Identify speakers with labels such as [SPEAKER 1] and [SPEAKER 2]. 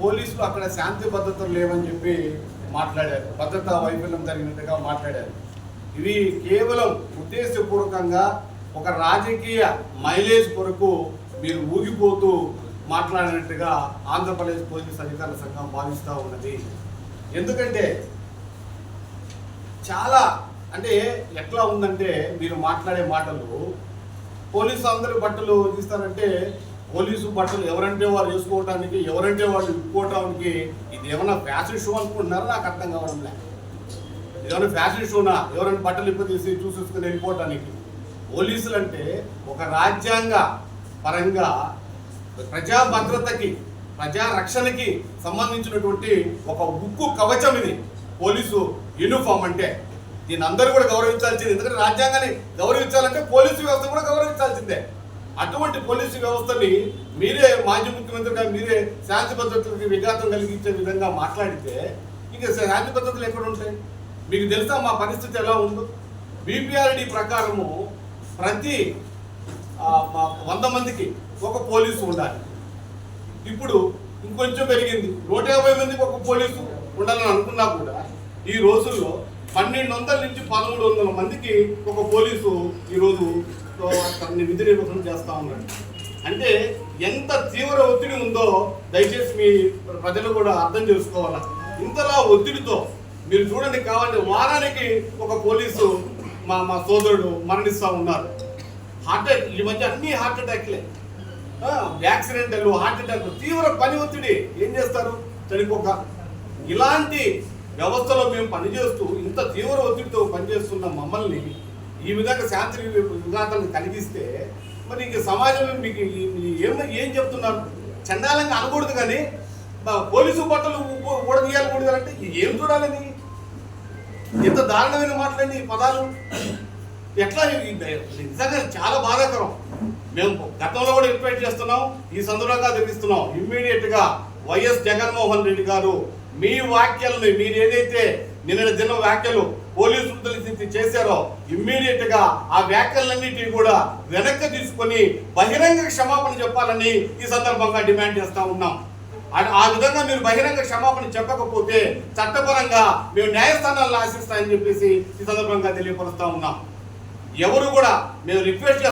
[SPEAKER 1] పోలీసులు అక్కడ శాంతి భద్రతలు లేవని చెప్పి మాట్లాడారు. భద్రతా వైఫల్యం జరిగినట్టుగా మాట్లాడారు. ఇవి కేవలం ఉద్దేశపూర్వకంగా ఒక రాజకీయ మైలేజ్ కొరకు మీరు ఊగిపోతూ మాట్లాడినట్టుగా ఆంధ్రప్రదేశ్ పోలీస్ అధికారుల సంఘం భావిస్తూ ఉన్నది. ఎందుకంటే చాలా అంటే ఎట్లా ఉందంటే మీరు మాట్లాడే మాటలు పోలీసు అందరి బట్టలు తీస్తారంటే పోలీసు బట్టలు ఎవరంటే వారు వేసుకోవడానికి ఎవరంటే వాళ్ళు ఇప్పుకోవటానికి ఇది ఏమైనా ఫ్యాషన్ షో అనుకుంటున్నారో? నాకు అర్థం కావడం లేదు. ఏమైనా ఫ్యాషన్ షోనా ఎవరైనా బట్టలు ఇప్ప తీసి చూసేసుకుని వెళ్ళిపోవటానికి. పోలీసులు అంటే ఒక రాజ్యాంగ పరంగా ప్రజా భద్రతకి ప్రజా రక్షణకి సంబంధించినటువంటి ఒక ఉక్కు కవచం ఇది. పోలీసు యూనిఫామ్ అంటే. దీని అందరూ కూడా గౌరవించాల్సింది. ఎందుకంటే రాజ్యాంగాన్ని గౌరవించాలంటే పోలీసు వ్యవస్థ కూడా గౌరవించాల్సిందే. అటువంటి పోలీసు వ్యవస్థని మీరే మాజీ ముఖ్యమంత్రిగా మీరే శాంతి భద్రతలకి విఘాతం కలిగించే విధంగా మాట్లాడితే ఇంకా శాంతి భద్రతలు ఎక్కడ ఉంటాయి? మీకు తెలుసా మా పరిస్థితి ఎలా ఉందో? బీపీఆర్డి ప్రకారము ప్రతి వంద మందికి ఒక పోలీసు ఉండాలి. ఇప్పుడు ఇంకొంచెం పెరిగింది. నూట యాభై మందికి ఒక పోలీసు ఉండాలని అనుకున్నా కూడా ఈ రోజుల్లో పన్నెండు వందల నుంచి పదమూడు వందల మందికి ఒక పోలీసు ఈరోజు విధి నిర్వహణ చేస్తా ఉన్నాడు. అంటే ఎంత తీవ్ర ఒత్తిడి ఉందో దయచేసి మీ ప్రజలు కూడా అర్థం చేసుకోవాలి? ఇంతలా ఒత్తిడితో మీరు చూడండి కావాలంటే వారానికి ఒక పోలీసు మా మా సోదరుడు మరణిస్తూ ఉన్నారు. హార్ట్ అటాక్ ఈ మధ్య అన్ని హార్ట్ అటాక్లే. యాక్సిడెంట్లు హార్ట్ అటాక్ తీవ్ర పని ఒత్తిడి. ఏం చేస్తారు? చనిపోక. ఇలాంటి వ్యవస్థలో మేము పనిచేస్తూ ఇంత తీవ్ర ఒత్తిడితో పనిచేస్తున్న మమ్మల్ని ఈ విధంగా శాంతి విఘాతాలను కలిగిస్తే మరి ఇంక సమాజంలో మీకు ఏం ఏం చెప్తున్నారు? చండాలంగా అనకూడదు కానీ పోలీసు బట్టలు ఊడదీయాలకూడదు అంటే ఏం చూడాలని ఇంత దారుణమైన మాట్లాడి ఈ పదాలు. ఎట్లా నిజంగా చాలా బాధాకరం. మేము గతంలో కూడా ఇన్వైట్ చేస్తున్నాం ఈ సందర్భంగా తెలుస్తున్నాం ఇమ్మీడియట్గా వైఎస్ జగన్మోహన్ రెడ్డి గారు మీ వ్యాఖ్యల్ని మీరు ఏదైతే నిన్న దిన వ్యాఖ్యలు పోలీసు తెలిసి చేశారో ఇమ్మీడియట్గా ఆ వ్యాఖ్యలన్నిటిని కూడా వెనక్కి తీసుకొని బహిరంగ క్షమాపణ చెప్పాలని ఈ సందర్భంగా డిమాండ్ చేస్తా ఉన్నాం. ఆ- ఆ విధంగా మీరు బహిరంగ క్షమాపణ చెప్పకపోతే చట్టపరంగా మేము న్యాయస్థానాలను ఆశిస్తాయని చెప్పేసి ఈ సందర్భంగా తెలియపరుస్తా ఉన్నాం. ఎవరు కూడా మేము రిక్వెస్ట్